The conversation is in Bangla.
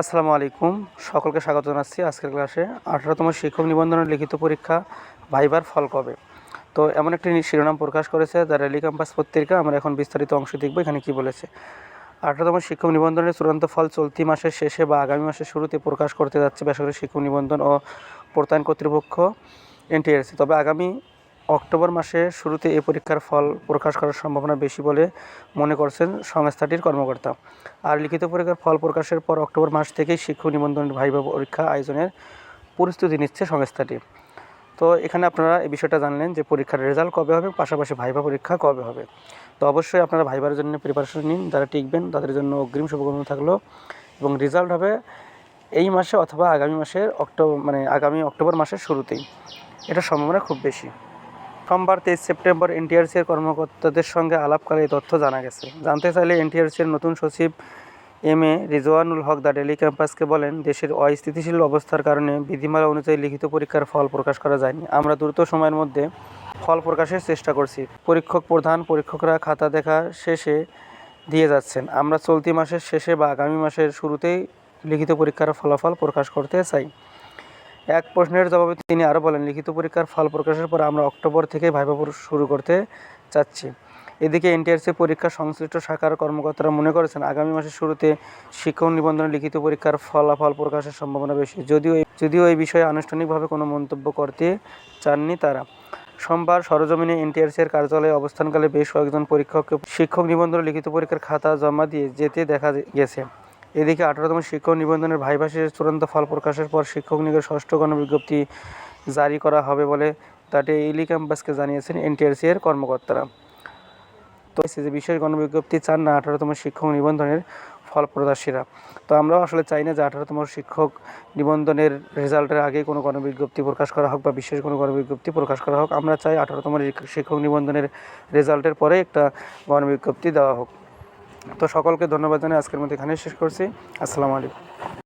আসসালামু আলাইকুম। সকলকে স্বাগত জানাচ্ছি আজকের ক্লাসে। আঠারোতম শিক্ষক নিবন্ধনের লিখিত পরীক্ষা ভাইবার ফল কবে? তো এমন একটি শিরোনাম প্রকাশ করেছে দ্য রেলি ক্যাম্পাস পত্রিকা। আমরা এখন বিস্তারিত অংশ দেখব, এখানে কি বলেছে। আঠারোতম শিক্ষক নিবন্ধনের চূড়ান্ত ফল চলতি মাসের শেষে বা আগামী মাসের শুরুতে প্রকাশ করতে যাচ্ছে বেসরকারি শিক্ষক নিবন্ধন ও প্রত্যয়ন কর্তৃপক্ষ এনটিআরসি। তবে আগামী অক্টোবর মাসের শুরুতে এই পরীক্ষার ফল প্রকাশ করার সম্ভাবনা বেশি বলে মনে করছেন সংস্থাটির কর্মকর্তা। আর লিখিত পরীক্ষার ফল প্রকাশের পর অক্টোবর মাস থেকেই শিক্ষক নিবন্ধনের ভাইবা পরীক্ষা আয়োজনের প্রস্তুতি নিচ্ছে সংস্থাটি। তো এখানে আপনারা এই বিষয়টা জানলেন যে পরীক্ষার রেজাল্ট কবে হবে, পাশাপাশি ভাইভা পরীক্ষা কবে হবে। তো অবশ্যই আপনারা ভাইবার জন্য প্রিপারেশন নিন, যারা টিকবেন তাদের জন্য অগ্রিম শুভকামনা থাকল। এবং রেজাল্ট হবে এই মাসে অথবা আগামী মাসের অক্টোবর মানে আগামী অক্টোবর মাসের শুরুতেই। এটা সম্ভাবনা খুব বেশি। সোমবার তেইশ সেপ্টেম্বর এনটিআরসি এর কর্মকর্তাদের সঙ্গে আলাপকালে এই তথ্য জানা গেছে। জানতে চাইলে এনটিআরসি এর নতুন সচিব M A Rizwanul Haque the daily ক্যাম্পাসকে বলেন, দেশের অস্থিতিশীল অবস্থার কারণে বিধিমালা অনুযায়ী লিখিত পরীক্ষার ফল প্রকাশ করা যায়নি। আমরা দ্রুত সময়ের মধ্যে ফল প্রকাশের চেষ্টা করছি। পরীক্ষক প্রধান, পরীক্ষকরা খাতা দেখা শেষে দিয়ে যাচ্ছেন। আমরা চলতি মাসের শেষে বা আগামী মাসের শুরুতেই লিখিত পরীক্ষার ফলাফল প্রকাশ করতে চাই। এক প্রশ্নের জবাবে তিনি আরও বলেন, লিখিত পরীক্ষার ফল প্রকাশের পর আমরা অক্টোবর থেকে ভাইবা শুরু করতে চাচ্ছি। এদিকে এনটিআরসি পরীক্ষা সংশ্লিষ্ট শাখার কর্মকর্তারা মনে করেছেন, আগামী মাসের শুরুতে শিক্ষক নিবন্ধনের লিখিত পরীক্ষার ফলাফল প্রকাশের সম্ভাবনা বেশি। যদিও যদিও এই বিষয়ে আনুষ্ঠানিকভাবে কোনো মন্তব্য করতে চাননি তারা। সোমবার সরজমিনে এনটিআরসি এর কার্যালয়ে অবস্থানকালে বেশ কয়েকজন পরীক্ষককে শিক্ষক নিবন্ধন লিখিত পরীক্ষার খাতা জমা দিয়ে যেতে দেখা গেছে। এদিকে আঠারোতম শিক্ষক নিবন্ধনের ভাইভাসের চূড়ান্ত ফল প্রকাশের পর শিক্ষক নিয়োগের ষষ্ঠ গণবিজ্ঞপ্তি জারি করা হবে বলে তাতে ইলি ক্যাম্পাসকে জানিয়েছেন এনটিআরসি এর কর্মকর্তারা। তো যে বিশেষ গণবিজ্ঞপ্তি চান না আঠারোতম শিক্ষক নিবন্ধনের ফল প্রত্যাশীরা তো আমরাও আসলে চাই না যে আঠারোতম শিক্ষক নিবন্ধনের রেজাল্টের আগে কোনো গণবিজ্ঞপ্তি প্রকাশ করা হোক বা বিশেষ কোনো গণবিজ্ঞপ্তি প্রকাশ করা হোক। আমরা চাই আঠারোতম শিক্ষক নিবন্ধনের রেজাল্টের পরে একটা গণবিজ্ঞপ্তি দেওয়া হোক। তো সকলকে ধন্যবাদ জানিয়ে আজকের মধ্যে এখানেই শেষ করছি। আসসালামু আলাইকুম।